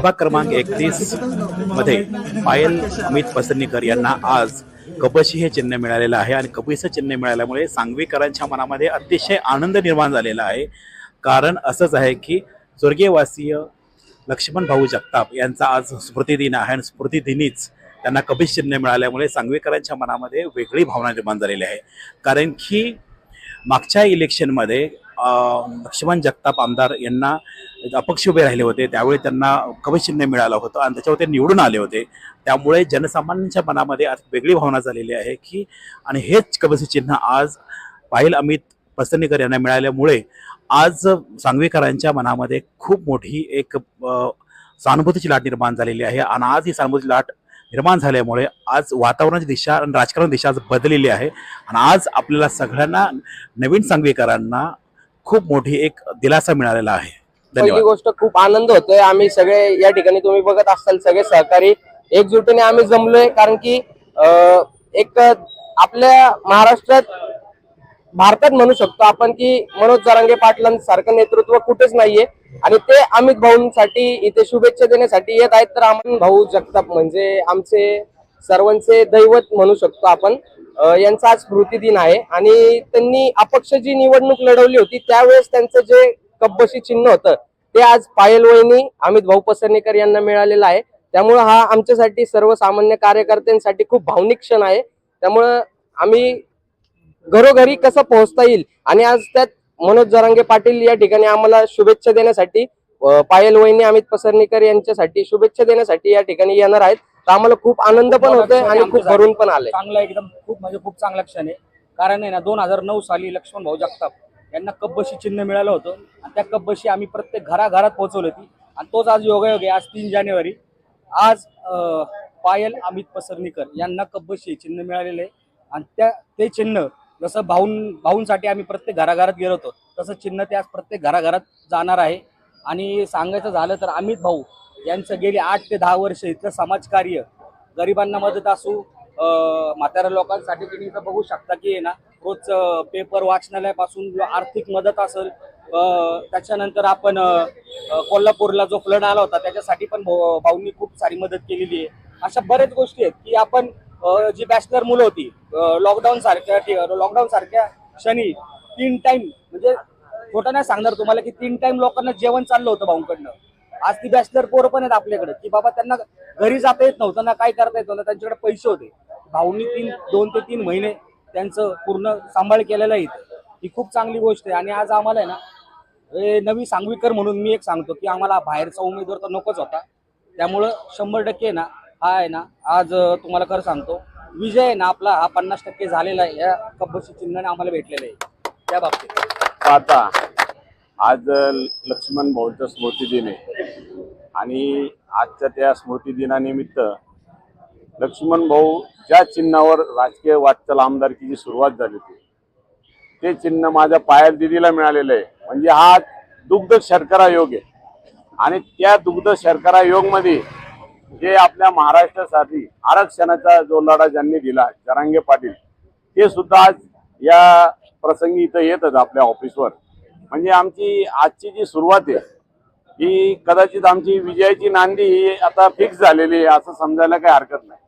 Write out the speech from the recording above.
प्रभाग क्रमांक एकतीसमध्ये पायल अमित पसरणीकर यांना आज कपशी हे चिन्ह मिळालेलं आहे. आणि कपीचं चिन्ह मिळाल्यामुळे सांगवीकरांच्या मनामध्ये अतिशय आनंद निर्माण झालेला आहे. कारण असंच आहे की स्वर्गीयवासीय लक्ष्मण भाऊ जगताप यांचा आज स्मृतिदिन आहे. आणि स्मृतिदिनीच त्यांना कपीश चिन्ह मिळाल्यामुळे सांगवीकरांच्या मनामध्ये वेगळी भावना निर्माण झालेली आहे. कारण की मागच्या इलेक्शनमध्ये लक्ष्मण जगताप आमदार यांना अपक्ष उभे राहिले होते. त्यावेळी त्यांना कवच चिन्ह मिळालं होतं आणि त्याच्यावर ते निवडून आले होते. त्यामुळे जनसामान्यांच्या मनामध्ये आज वेगळी भावना झालेली आहे की आणि हेच कवच चिन्ह आज पाहिल अमित पसरणीकर यांना मिळाल्यामुळे आज सांगवीकरांच्या मनामध्ये खूप मोठी एक सहानुभूतीची लाट निर्माण झालेली आहे. आणि आज ही सहानुभूती लाट निर्माण झाल्यामुळे आज वातावरणाची दिशा आणि राजकारण दिशा आज बदललेली आहे. आणि आज आपल्याला सगळ्यांना नवीन सांगवीकरांना खूप मोठी एक दिलासा मिळालेला आहे. पहिली गोष्ट खूप आनंद होतोय. आम्ही सगळे या ठिकाणी तुम्ही बघत असाल सगळे सहकारी एकजुटीने आम्ही जमलोय. कारण की एक आपल्या महाराष्ट्रात भारतात म्हणू शकतो आपण की मनोज जरांगे पाटलांसारखं नेतृत्व कुठेच नाहीये. आणि ते अमित भाऊंसाठी इथे शुभेच्छा देण्यासाठी येत आहेत. तर अमन भाऊ जगताप म्हणजे आमचे सर्वांचे दैवत म्हणू शकतो आपण. यांचा आज स्मृती दिन आहे आणि त्यांनी अपक्ष जी निवडणूक लढवली होती त्यावेळेस त्यांचं जे कब्बशी चिन्ह होतं ते आज पायल वहिनी अमित भाऊ पसरणेकर यांना मिळालेलं आहे. त्यामुळं हा आमच्यासाठी सर्वसामान्य कार्यकर्त्यांसाठी खूप भावनिक क्षण आहे. त्यामुळं आम्ही घरोघरी कसं पोहोचता येईल आणि आज त्यात मनोज जरांगे पाटील या ठिकाणी आम्हाला शुभेच्छा देण्यासाठी पायल वहिनी अमित पसरणीकर यांच्यासाठी शुभेच्छा देण्यासाठी या ठिकाणी येणार आहेत. तर आम्हाला खूप आनंद पण होतोय आणि खूप भरून पण आलंय चांगला एकदम खूप म्हणजे खूप चांगला क्षण आहे. कारण आहे ना दोन हजार नऊ साली लक्ष्मण भाऊ जगताप यांना कब्बशी चिन्ह मिळालं होतं. आणि त्या कब्बशी आम्ही प्रत्येक घराघरात पोहोचवली होती. आणि तोच आज योगायोग आहे आज तीन जानेवारी. आज पायल अमित पसरणीकर यांना कब्बशी चिन्ह मिळालेलं आहे. आणि त्या ते चिन्ह जसं भाऊन भाऊंसाठी आम्ही प्रत्येक घराघरात गेलो होतो तसं चिन्ह ते आज प्रत्येक घराघरात जाणार आहे. आणि सांगायचं झालं तर अमित भाऊ यांचं गेली आठ ते दहा वर्ष इथलं समाजकार्य गरिबांना मदत असू म्हाताऱ्या लोकांसाठी तुम्ही इथं बघू शकता की ना रोज पेपर वाचनालयापासून जो आर्थिक मदत असेल त्याच्यानंतर आपण कोल्हापूरला जो फ्लड आला होता त्याच्यासाठी पण भाऊ- भाऊंनी खूप सारी मदत केलेली आहे. अशा बऱ्याच गोष्टी आहेत की आपण जी बॅचलर मुलं होती लॉकडाऊन सारख्या लॉकडाऊन सारख्या क्षणी तीन टाइम म्हणजे खोटं नाही सांगणार तुम्हाला की तीन टाइम लोकांना जेवण चाललं होतं भाऊंकडनं. आज ती बॅचलर पोरं पण आहेत आपल्याकडे की बाबा त्यांना घरी जाता येत नव्हतं ना काय करता येत नव्हतं त्यांच्याकडे पैसे होते. भाऊनी तीन दोन ते तीन महिने त्यांचं पूर्ण सांभाळ केलेलं आहे ही खूप चांगली गोष्ट आहे. आणि आज आम्हाला आहे ना ए नवी सांगवीकर म्हणून मी एक सांगतो की आम्हाला बाहेरचा उमेदवार तर नकोच होता. त्यामुळं शंभर टक्के ना हा आहे ना आज तुम्हाला खरं सांगतो विजय आहे ना आपला हा पन्नास टक्के झालेला आहे. या कब्बशी चिन्हाने आम्हाला भेटलेलं आहे. त्या बाबतीत. आता आज लक्ष्मण भाऊंचा स्मृतिदिन आहे आणि आजच्या त्या स्मृतिदिनानिमित्त लक्ष्मण भाऊ ज्या चिन्हावर राजकीय वाटचाल आमदारकीची सुरुवात झाली होती ते चिन्ह माझ्या पायल दिदीला मिळालेलं आहे. म्हणजे हा दुग्ध शर्करा योग आहे. आणि त्या दुग्ध शर्करा योगमध्ये जे आपल्या महाराष्ट्रासाठी आरक्षणाचा जो लढा ज्यांनी दिला जरांगे पाटील ते सुद्धा आज या प्रसंगी इथं येतच आपल्या ऑफिसवर म्हणजे आमची आजची जी सुरुवात आहे ही कदाचित आमची विजयाची नांदी ही आता फिक्स झालेली आहे असं समजायला काही हरकत नाही.